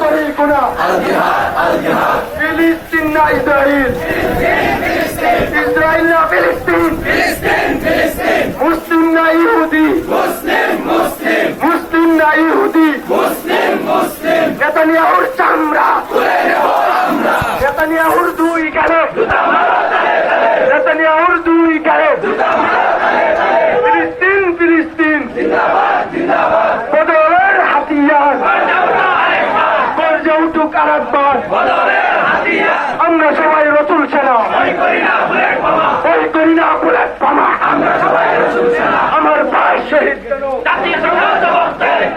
طريقنا الجهاد الجهاد فلسطين إسرائيل إسرائيل فلسطين فلسطين فلسطين مسلم يهودي مسلم مسلم مسلم يهودي مسلم مسلم نتنياهو الشمرة শহীদ কেন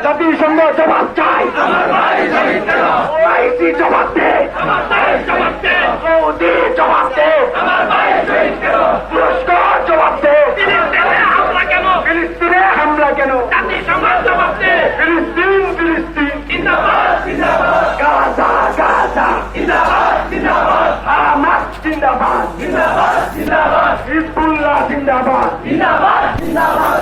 জাতিসংঘ জবাব চাই ওআইসি জবাব দে সৌদি জবাব দে তুরস্ক জবাব দে ফিলিস্তিনে হামলা কেন? ফিলিস্তিন ফিলিস্তিন গাজা গাজা। আমার জিন্দাবাদ। জিন্দাবাদ। জিন্দাবাদ জিন্দাবাদ। জিন্দাবাদ। জিন্দাবাদ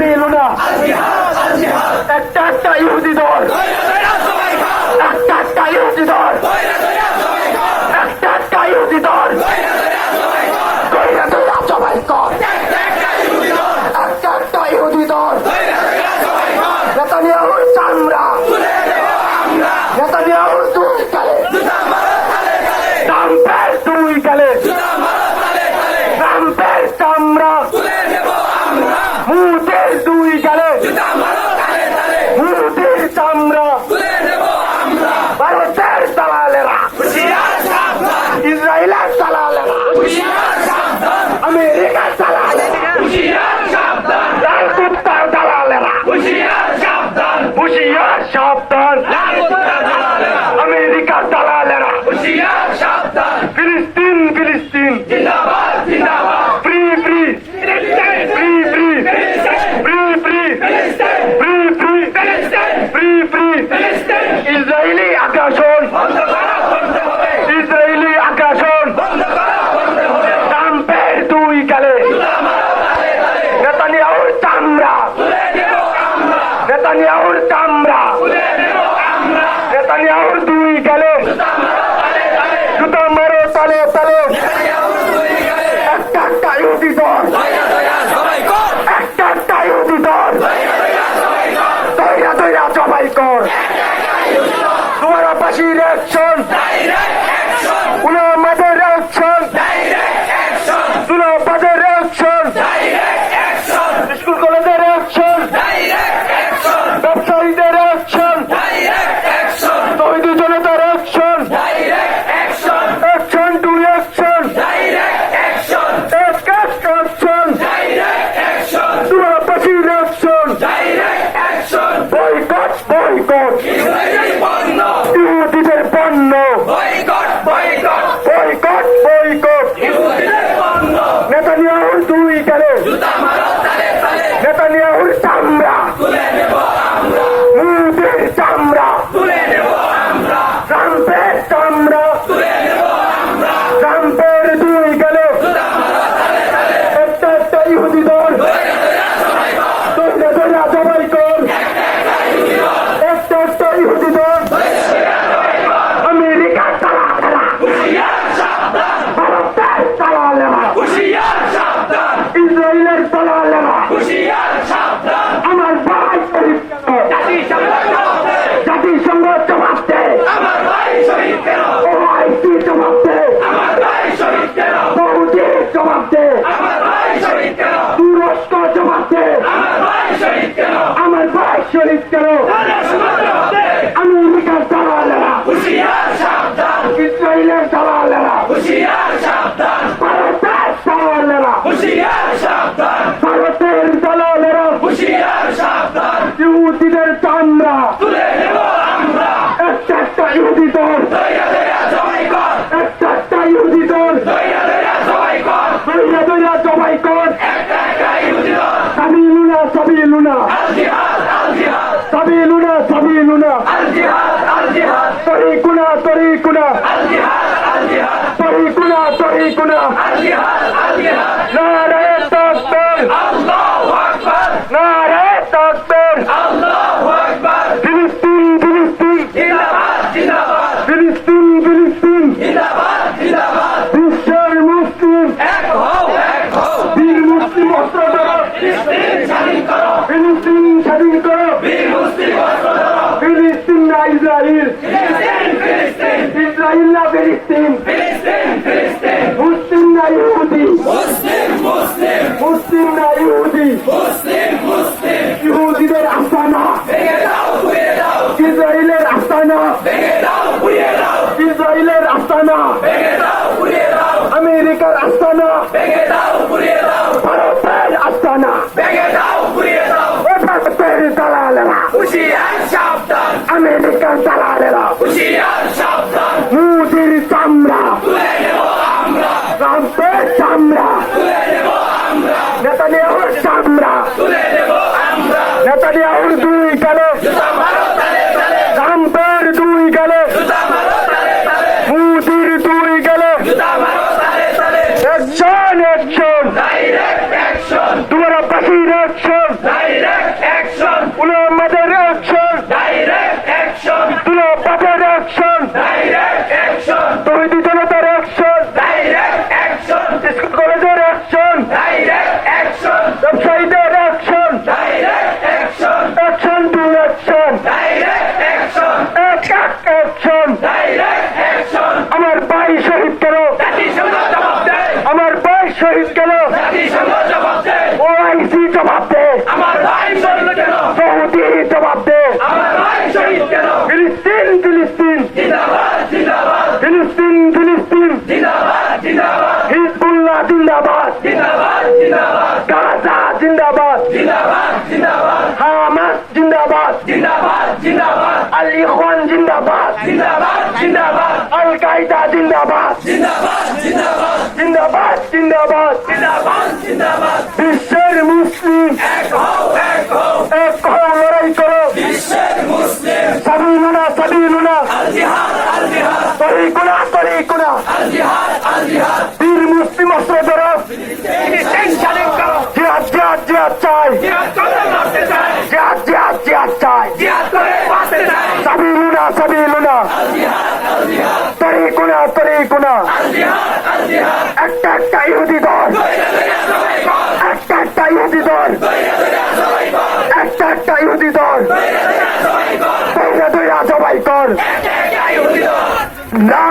কাফিলুনা একটা একটা ইহুদি দল হুশিয়ার সাবধান। আমেরিকার দালাল। Direct action! Direct! আমেরিকার দালালেরা। হুশিয়ার সাবধান। ইসরায়েলের দালালেরা। হুশিয়ার সাবধান ভারতের দালালেরা হুশিয়ার সাবধান ভারতের দালালেরা হুশিয়ার সাবধান ইহুদিদের চামড়া তুলে নেব আমরা একটা একটা ইহুদি দল দইয়া দইয়া জবাই কর একটা একটা ইহুদি দল দইয়া দইয়া জবাই কর দইরা দইরা জবাই কর একটা একটা ইহুদি দল সাবিলুনা সাবিলুনা আল জিহাদ আল জিহাদ সাবিলুনা সাবিলুনা আল জিহাদ আল জিহাদ তরিকুনা তরিকুনা আল জিহাদ আল জিহাদ তরিকুনা তরিকুনা আল জিহাদ আল নারায়ে তাকবীর। আল্লাহু আকবার। নারায়ে তাকবীর আল্লাহু আকবার ফিলিস্তিন ফিলিস্তিন জিন্দাবাদ জিন্দাবাদ ফিলিস্তিন ফিলিস্তিন জিন্দাবাদ জিন্দাবাদ বিশ্বের মুসলিম এক হও এক হও বীর মুসলিম অস্ত্র ধরো ফিলিস্তিন স্বাধীন করো ফিলিস্তিন স্বাধীন করো বীর মুসলিম অস্ত্র ধরো ফিলিস্তিন না ইসরায়েল ফিলিস্তিন ফিলিস্তিন ইসরায়েল না ফিলিস্তিন ফিলিস্তিন ফিলিস্তিন মুসলিম না ইহুদি মুসলিম মুসলিম না ইহুদি? মুসলিম মুসলিম। ইহুদিদের আস্তানা। ভেঙে দাও ঘুরিয়ে দাও। ইসরায়েলের আস্তানা। ভেঙে দাও ঘুরিয়ে দাও। ইসরায়েলের আস্তানা। ভেঙে দাও ঘুরিয়ে দাও। আমেরিকার আস্তানা। ভেঙে দাও ঘুরিয়ে দাও। ভারতের আস্তানা। ভেঙে দাও ঘুরিয়ে দাও। ভারতের দালালেরা। হুশিয়ার সাবধান। আমেরিকার দালালেরা। হুশিয়ার সাবধান। একজন ডাইরেক্ট অ্যাকশন উলামাদের একজন ডাইরেক্ট অ্যাকশন তুলাপাতের একজন ডাইরেক্ট অ্যাকশন তৈরি জনতার একজন ডাইরেক্ট অ্যাকশন স্কুল কলেজের একজন ডাইরেক্ট অ্যাকশন ব্যবসায়ীদের একজন ডাইরেক্ট অ্যাকশন একজন টু একজন ডাইরেক্ট অ্যাকশন এক এক একজন ডাইরেক্ট অ্যাকশন আমার ভাই শহীদ দেয়। আমার ভাই শহীদ জাতিসংঘ জবাব দে। আমার ভাই শহীদ কেন? সৌদি জবাব দে। আমার ভাই শহীদ কেন? ফিলিস্তিন ফিলিস্তিন। জিন্দাবাদ জিন্দাবাদ। ফিলিস্তিন ফিলিস্তিন। জিন্দাবাদ জিন্দাবাদ। হিজবুল্লাহ জিন্দাবাদ। জিন্দাবাদ জিন্দাবাদ। গাজা জিন্দাবাদ। জিন্দাবাদ জিন্দাবাদ। হামাস জিন্দাবাদ। জিন্দাবাদ জিন্দাবাদ। আল ইখওয়ান জিন্দাবাদ। জিন্দাবাদ জিন্দাবাদ। আল কায়দা জিন্দাবাদ। জিন্দাবাদ জিন্দাবাদ। জিন্দাবাদ বিশ্বের মুসলিম। এক হও এক হও। এক হও, লড়াই করো। বিশ্বের মুসলিম সাবিলুনা সাবিলুনা। আল জিহাদ আল জিহাদ তরিকুনা তরিকুনা। আল জিহাদ আল জিহাদ বীর মুসলিম অস্ত্র ধরো। জিহাদ জিহাদ জিহাদ চাই। জিহাদ করে মারতে চায় জিহাদ জিহাদ জিহাদ চাই জিহাদ করে বাঁচতে চায় সাবিলুনা সাবিলুনা তরিকুনা তরিকুনা আল জিহাদ আল জিহাদ একটা একটা ইহুদি দল একটা একটা ইহুদি দল একটা একটা ইহুদি দল দইরা দইরা জবাই কর একা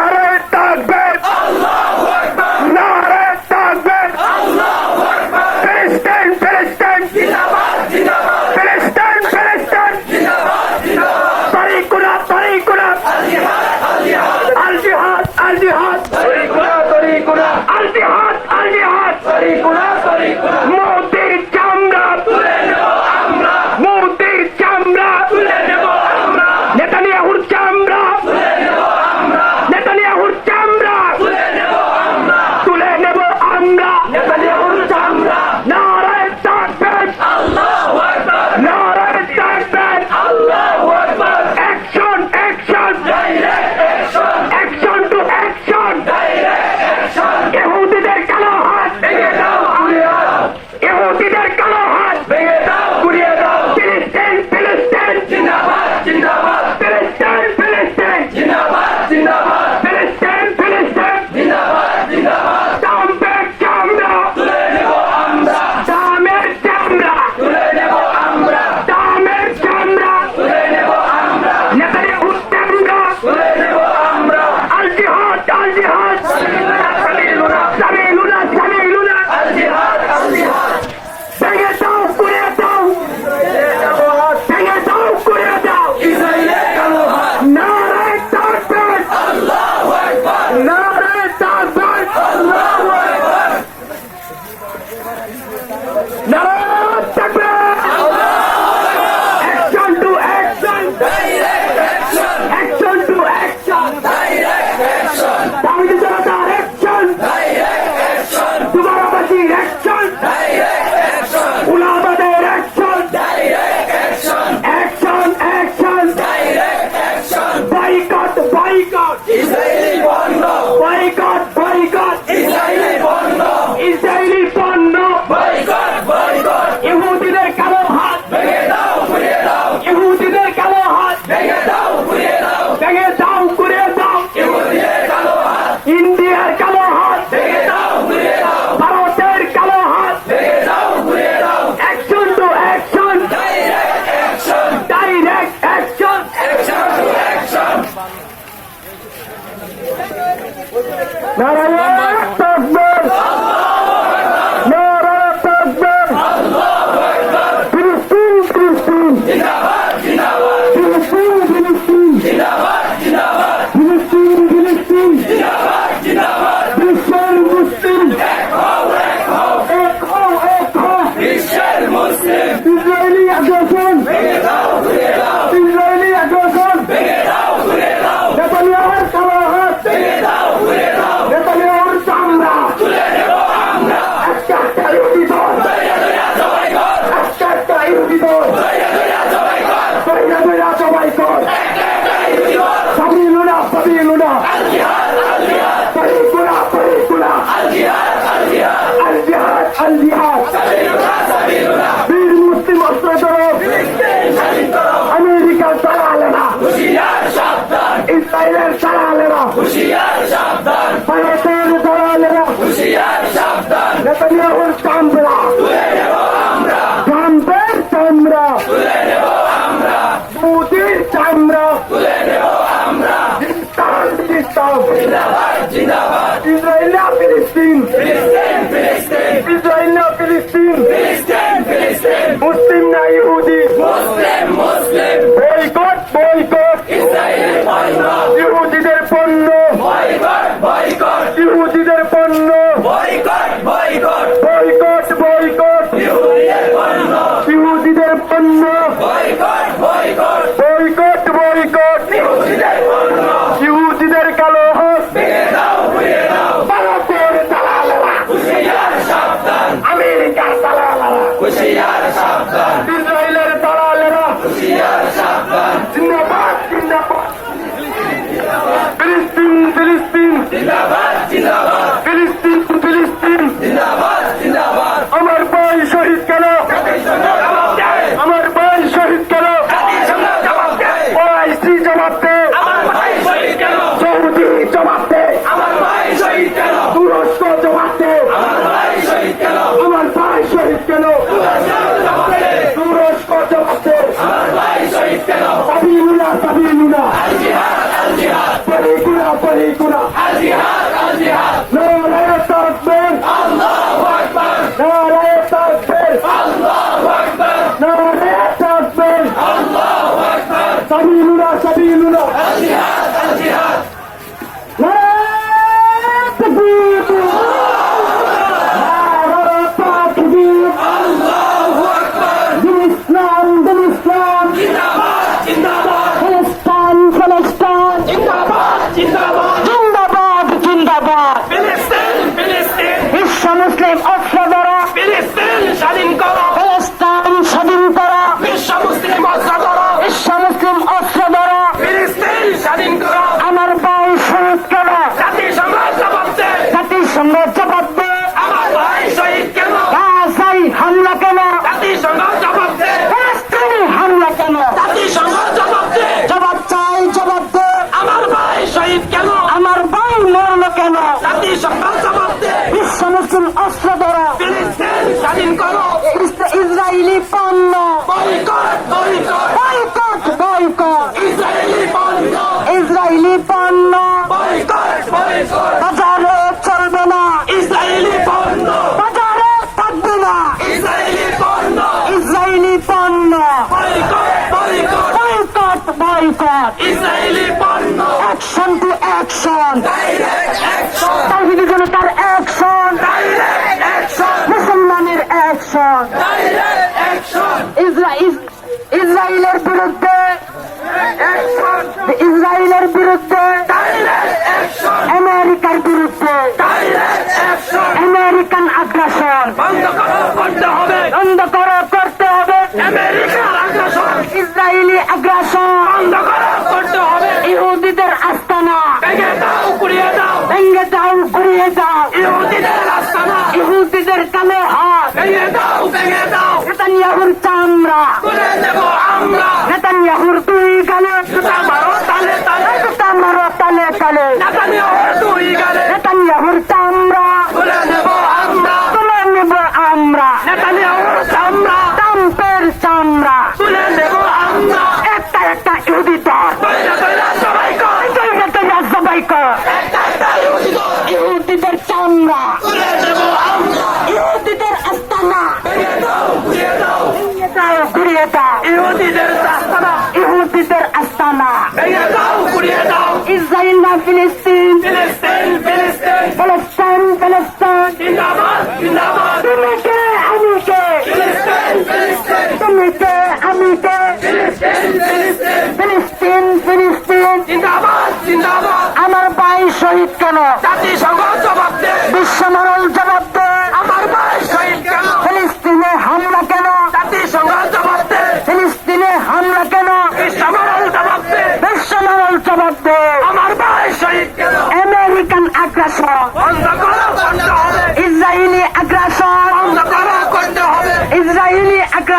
நாராயண তুমি কে আমি কে তুমি কে আমি কে ফিলিস্তিন ফিলিস্তিন। জিন্দাবাদ জিন্দাবাদ।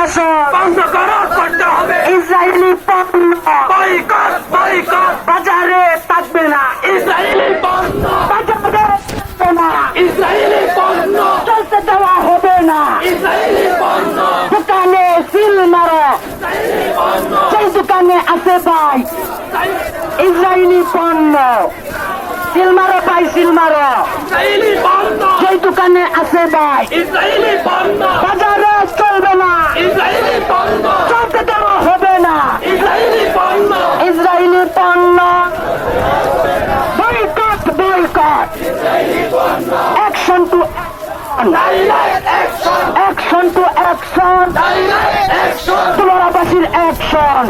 ইসরায়েলি আগ্রাসন বন্ধ করো করতে হবে ইসরায়েলি পণ্য বয়কট বয়কট বাজারে থাকবে না ইসরায়েলি পণ্য বাজারে থাকবে না ইসরায়েলি পণ্য চলতে দেওয়া হবে না ইসরায়েলি পণ্য দোকানে সিল মারো সেই দোকানে আছে ভাই ইসরায়েলি পণ্য সিল মারো ভাই সিল মারো ইসরায়েলি পণ্য সেই দোকানে আছে ভাই ইসরায়েলি পণ্য বাজারে action to action to action direct action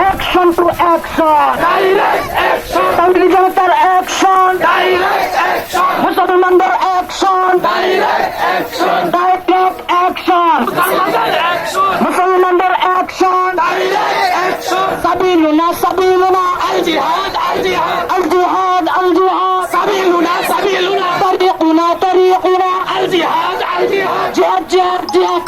action to action তামিলি জনতার অ্যাকশন মুসলমানদের অ্যাকশন ডাইরেক্ট অ্যাকশন মুসলমানদের অ্যাকশন সাবিলুনা সাবিলুনা আল জিহাদ আল জিহাদ আল জিহাদ আল জিহাদ سبيلنا سبيلنا طريقنا طريقنا الجهاد الجهاد جهاد جهاد جهاد